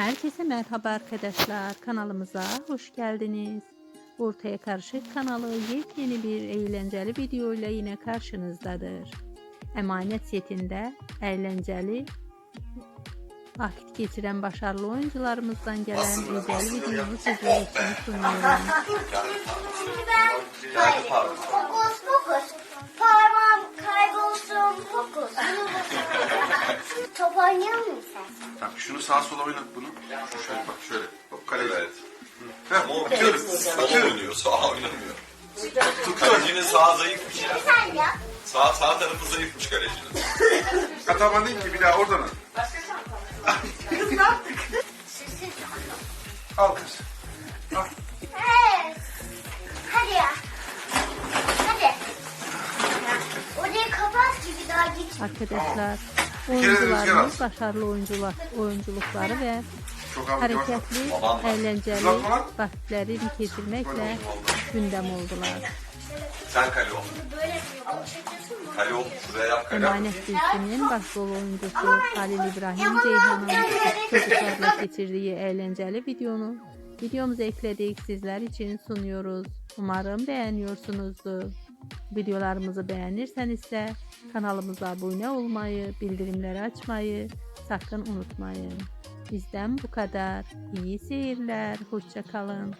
Herkese merhaba arkadaşlar. Kanalımıza hoş geldiniz. Ortaya Karışık kanalı yepyeni bir eğlenceli videoyla yine karşınızdadır. Emanet setinde eğlenceli vakit geçiren başarılı oyuncularımızdan gelen özel videoyu sizler için sunuyorum. Parmağım kaybolsun fokus. Top mı? Bak şunu sağa sola oynat bunu. Şu şöyle bak şöyle. Hop kaleci. Evet. Heh, Ama o atıyorum. sol Atıyorum. oynuyor, sağ oynamıyor. Kalecinin sağ zayıfmış ya. Sağ sağ tarafı zayıfmış kalecinin. Ataman değil ki bir daha oradan at. Al kız. Evet. Hadi ya. Hadi. Orayı kapat ki bir daha git. Arkadaşlar oyuncularımız başarılı oyuncular, oyunculukları eğlenceli Uzatma lan. vakitleri geçirmekle gündem oldular. Sen kale ol. Kale ol. Şuraya yap kale. Emanet dizisinin başrol oyuncusu Halil İbrahim Ceyhan'ın çocuklarla geçirdiği eğlenceli videonu videomuza ekledik sizler için sunuyoruz. Umarım beğeniyorsunuzdur. Videolarımızı beğenirseniz ise kanalımıza abone olmayı, bildirimleri açmayı sakın unutmayın. Bizden bu kadar. İyi seyirler, hoşça kalın.